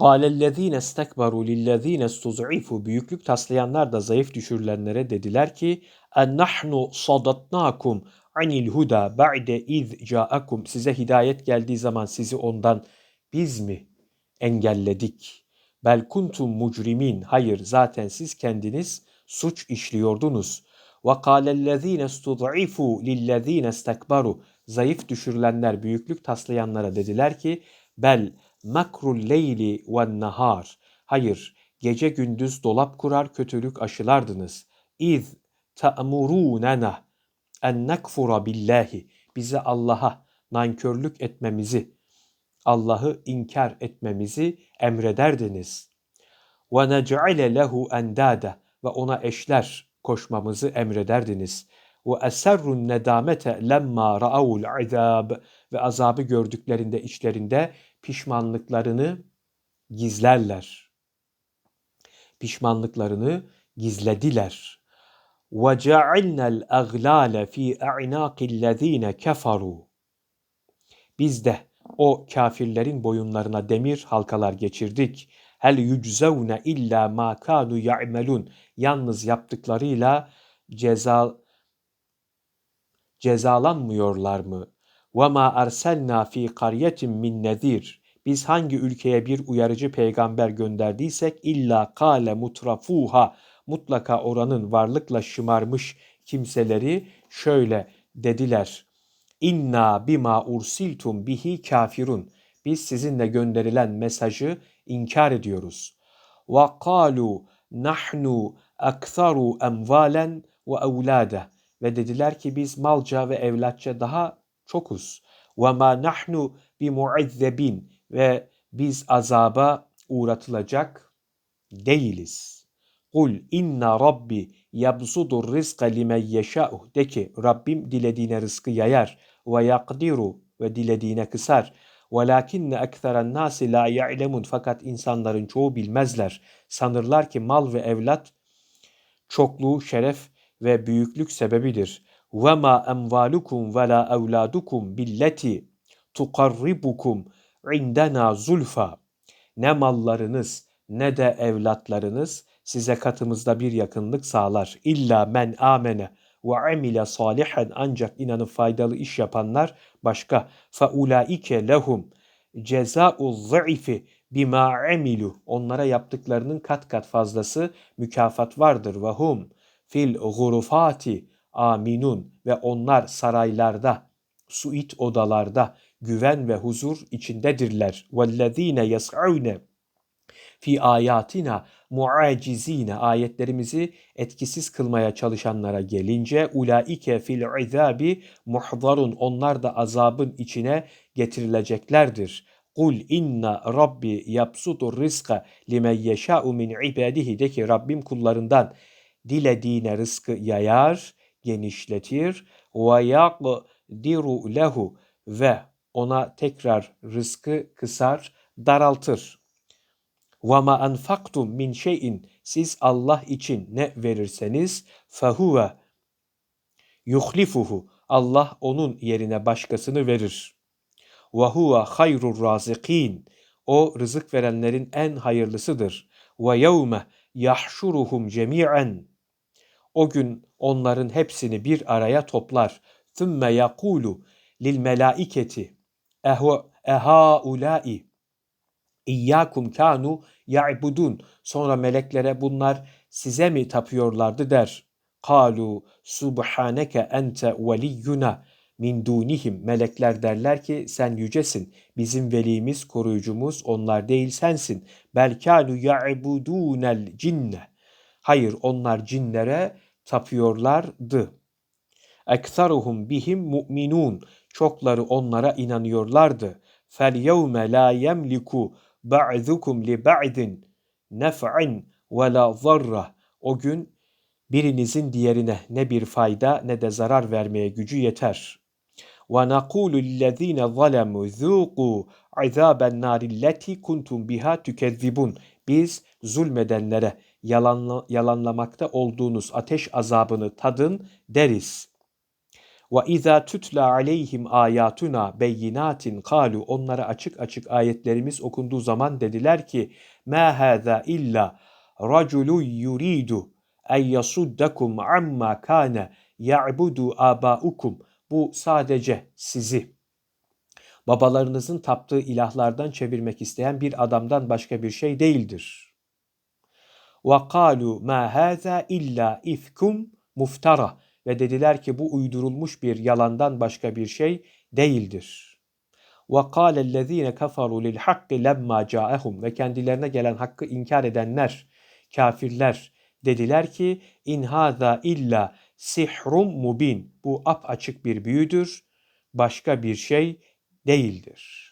Kâlellezîne istekberu lillezîne istuz'ifu büyüklük taslayanlar da zayıf düşürülenlere dediler ki nahnu sadatnakum anil huda ba'de iz ca'akum size hidayet geldiği zaman sizi ondan biz mi engelledik? Bel kuntum mucrimin. Hayır zaten siz kendiniz suç işliyordunuz. Ve kâlellezîne istud'ifu lillezîne istekberu zayıf düşürülenler büyüklük taslayanlara dediler ki bel makrul leyli ve nahar. Hayır, gece gündüz dolap kurar kötülük aşılardınız. İz ta'murunena en nekfura billahi. Bize Allah'a nankörlük etmemizi, Allah'ı inkar etmemizi emrederdiniz. Ve nec'ale lehu endada ve ona eşler koşmamızı emrederdiniz. Ve eserrun nedamete lemma ra'avul azab ve azabı gördüklerinde içlerinde pişmanlıklarını gizlerler. Pişmanlıklarını gizlediler. وَجَعَلْنَا الْاَغْلَالَ ف۪ي اَعْنَاقِ الَّذ۪ينَ كَفَرُوا Biz de o kafirlerin boyunlarına demir halkalar geçirdik. Hel yuczevne illa ma kanu ya'melun. Yalnız yaptıklarıyla ceza cezalanmıyorlar mı? Ve ma erselna fi qaryetin min nezir. Biz hangi ülkeye bir uyarıcı peygamber gönderdiysek illa kale mutrafuha mutlaka oranın varlıkla şımarmış kimseleri şöyle dediler. İnna bima ursiltum bihi kafirun. Biz sizinle gönderilen mesajı inkar ediyoruz. Ve kalu nahnu aktharu emvalen ve evlade. Ve dediler ki biz malca ve evlatça daha çokuz. Ve ma nahnu bi muazzebin ve biz azaba uğratılacak değiliz. Kul inna rabbi yabsudur rizqa limen yeşâ'u. De ki Rabbim dilediğine rızkı yayar ve yakdiru ve dilediğine kısar. وَلَاكِنَّ اَكْثَرَ النَّاسِ لَا يَعْلَمُونَ Fakat insanların çoğu bilmezler. Sanırlar ki mal ve evlat çokluğu, şeref ve büyüklük sebebidir. ve ma emvalukum ve la evladukum billeti tukarribukum indena zulfa. Ne mallarınız ne de evlatlarınız size katımızda bir yakınlık sağlar. İlla men amene ve emile salihen ancak inanıp faydalı iş yapanlar başka. Fa ulaike lehum cezaul zaifi bima emilu. Onlara yaptıklarının kat kat fazlası mükafat vardır. Ve hum fil gurufati aminun ve onlar saraylarda, suit odalarda güven ve huzur içindedirler. Vellezine yes'une fi ayatina muacizine ayetlerimizi etkisiz kılmaya çalışanlara gelince ulaike fil izabi muhzarun onlar da azabın içine getirileceklerdir. Kul inna rabbi yapsutur rizka limen yeşâ'u min ibadihi de ki Rabbim kullarından dilediğine rızkı yayar genişletir. Ve yakdiru lehu ve ona tekrar rızkı kısar, daraltır. Ve ma enfaktum min şeyin siz Allah için ne verirseniz fehuve yuhlifuhu Allah onun yerine başkasını verir. Ve huve hayrur razikin o rızık verenlerin en hayırlısıdır. Ve yevme yahşuruhum cemi'en O gün onların hepsini bir araya toplar. ثُمَّ يَقُولُ لِلْمَلَائِكَةِ اَهَاُولَٰئِ İyyâkum kânu ya'budun. Sonra meleklere bunlar size mi tapıyorlardı der. Kalu subhaneke ente veliyyuna min dunihim. Melekler derler ki sen yücesin. Bizim velimiz, koruyucumuz onlar değil sensin. Bel kânu ya'budûnel cinne. Hayır onlar cinlere tapıyorlardı. Eksaruhum bihim mu'minun. Çokları onlara inanıyorlardı. Fel yevme la yemliku ba'dukum li ba'din nef'in ve la zarra. O gün birinizin diğerine ne bir fayda ne de zarar vermeye gücü yeter. Ve naqulu lillezine zalemu zuqu azaben narilleti kuntum biha tükezzibun. Biz zulmedenlere yalanla, yalanlamakta olduğunuz ateş azabını tadın deriz. Ve izâ tutla aleyhim ayatuna beyinatin kalu onlara açık açık ayetlerimiz okunduğu zaman dediler ki ma hâzâ illa raculun yuridu en yasuddakum amma kana ya'budu abaukum bu sadece sizi babalarınızın taptığı ilahlardan çevirmek isteyen bir adamdan başka bir şey değildir. وَقَالُوا مَا هَذَا illa ifkum muftara ve dediler ki bu uydurulmuş bir yalandan başka bir şey değildir. وَقَالَ الَّذ۪ينَ كَفَرُوا لِلْحَقِّ لَمَّا جَاءَهُمْ Ve kendilerine gelen hakkı inkar edenler, kafirler dediler ki in haza illa sihrum mubin. Bu ap açık bir büyüdür, başka bir şey değildir.